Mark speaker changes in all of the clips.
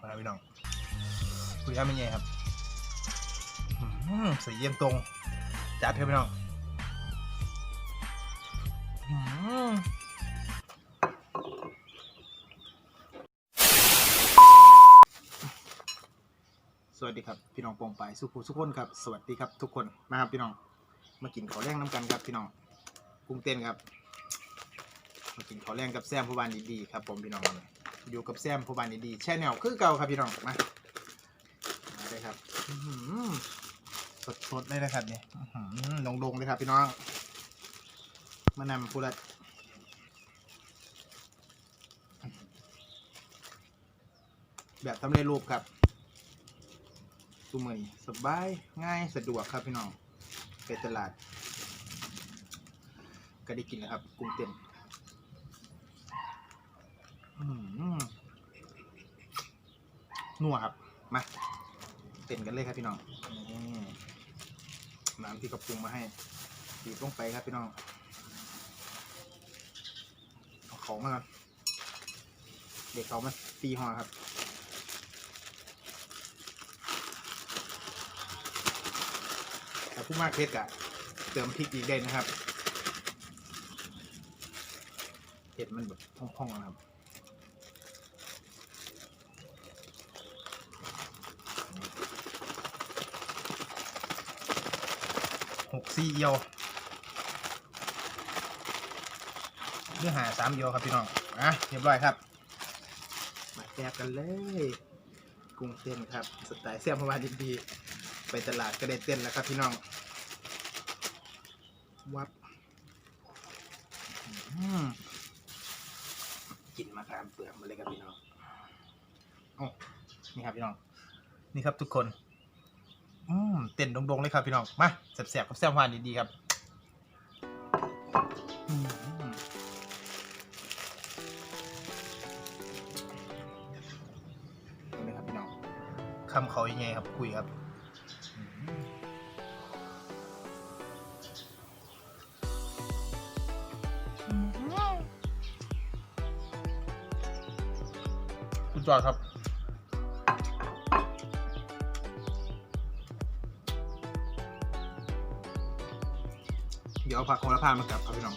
Speaker 1: มาครับพี่น้องคุยกันเป็นไงครับสีเยี่ยมตรงจัดครับพี่น้องสวัสดีครับพี่น้องปองไปสุภูสุขคนครับสวัสดีครับทุกคนมาครับพี่น้องมากินข้าวแรงน้ำกันครับพี่น้องกุ้งเต้นครับ มากินข้าวแรงกับแซมผู้บานดีๆครับผมพี่น้อง อยู่กับแซมผู้บานดีๆแช่แนวคือเก่าครับพี่น้องมามาเลยครับอื้อหือสดๆเลยนะครับเนี่ยอื้อหือดงเลยครับพี่น้อง มานำผู้ละแบบสำเร็จรูปครับตุมือนี้สบายง่ายสะดวกครับพี่น้องไปตลาด ก็ได้กินแล้วครับกุ้งเต้น อื้อหือ นัวครับ มาเต้นกันเลยครับพี่น้องน้ำที่กระปรุงมาให้ตีบลงไปครับพี่น้องเอาของมาครับเด็กเขามาตีห่อครับแต่ผู้มากเพชรกะเติมพริกอีกได้นะครับเห็ดมันแบบพองๆนะครับ กสี่เอียวเนื้อหาสามเอียวครับพี่น้องอะเรียบร้อยครับ มาแจกกันเลยกุ้งเต้นครับสไตล์เสี่ยมพวานดีๆไปตลาดก็ได้เต้นแล้วครับพี่น้องวับอืมกินมาคามเปลือกมาเลยครับพี่น้องโอ้นี่ครับพี่น้อง นี่ครับทุกคน เต้นดงๆเลยครับพี่น้อง มาแสบๆกับแซมวานดีๆครับอืมนี่ครับพี่น้องคำเขายังไงครับคุยครับอืมคุณจอดครับ ดี๋ยวเอาผักโหระพามากับครับพี่น้อง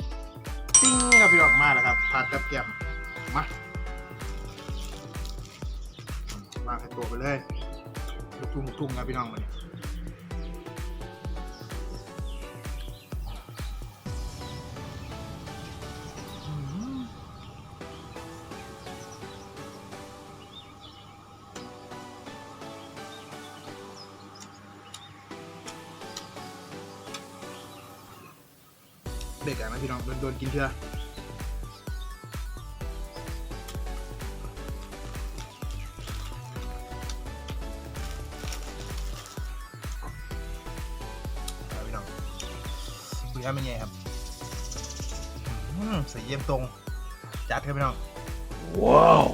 Speaker 1: ติ้งครับพี่น้องมาแล้วครับผัดกับแกมมาวางให้ตัวไปเลยลูกทุ่งลูกทุ่งครับพี่น้องมาเนี่ เด็กอะนะพี่น้องโดนโดนกินเถอะเอพี่น้องคุยกันเป็นไงครับอืมสีเยี่ยมตรง จัดครับพี่น้อง
Speaker 2: ว้าว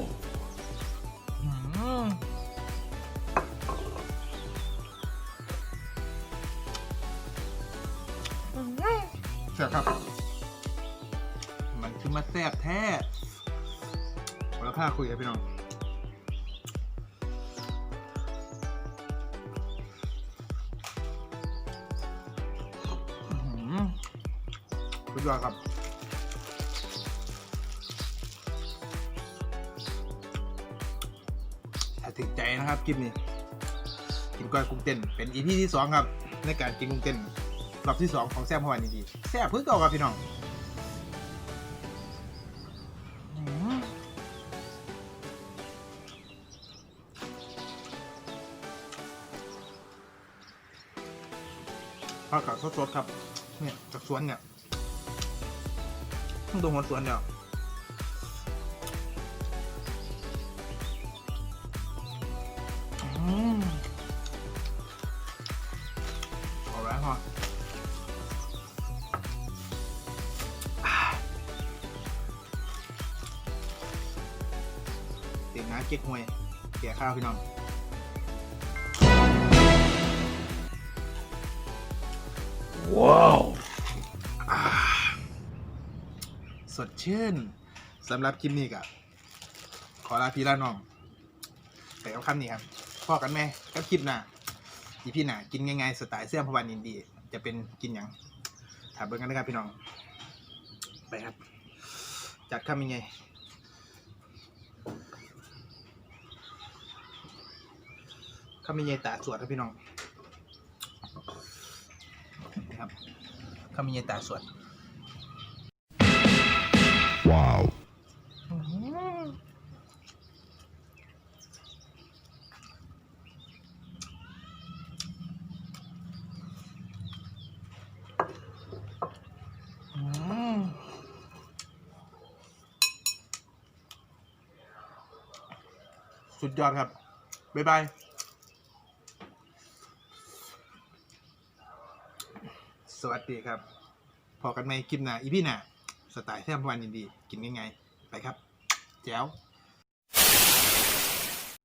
Speaker 1: แซ่บครับ มันคือมาแซ่บแท้แล้วค่าคุยกับพี่น้องอื้อหือสุดยอดครับถ้าถึงใจนะครับคลิปนี้กินก้อยกุ้งเต้นเป็นอีพีที่สองครับ ในการกินกุ้งเต้นรอบที่สองของแซ่บพวันดีๆ แซ่บพิ่งเก่าครับพี่น้องผักกาดสดๆครับเนี่ยจากสวนเนี่ยต้องดูหัวสวนเดียว เตียงน้าเก๊กฮวยเกี่ยข้าวพี่น้อง
Speaker 2: ว้าว
Speaker 1: อ่าสดชื่นสำหรับคลิปนี้กับขอลาพี่ลาน้องไปเอาคำนี้ครับพ่อกันแม่กับคลิปหน้าอีพี่หน้ากินง่ายๆสไตล์เสื้อพวันอินดี จะเป็นกินอย่างถามเบิ่งกันนะครับพี่น้อง ไปครับ จัดคำยังไง คำยังไงตาสวดครับพี่น้องนะครับคำยังไงตาสวด
Speaker 2: Wow.
Speaker 1: อืมสุดยอดครับ บ๊ายบาย สวัสดีครับ พอกันไหมคลิปหน้าอีพี่หน้าสไตล์แท้มวันยินดี กินง่ายๆไปครับ แจ๋ว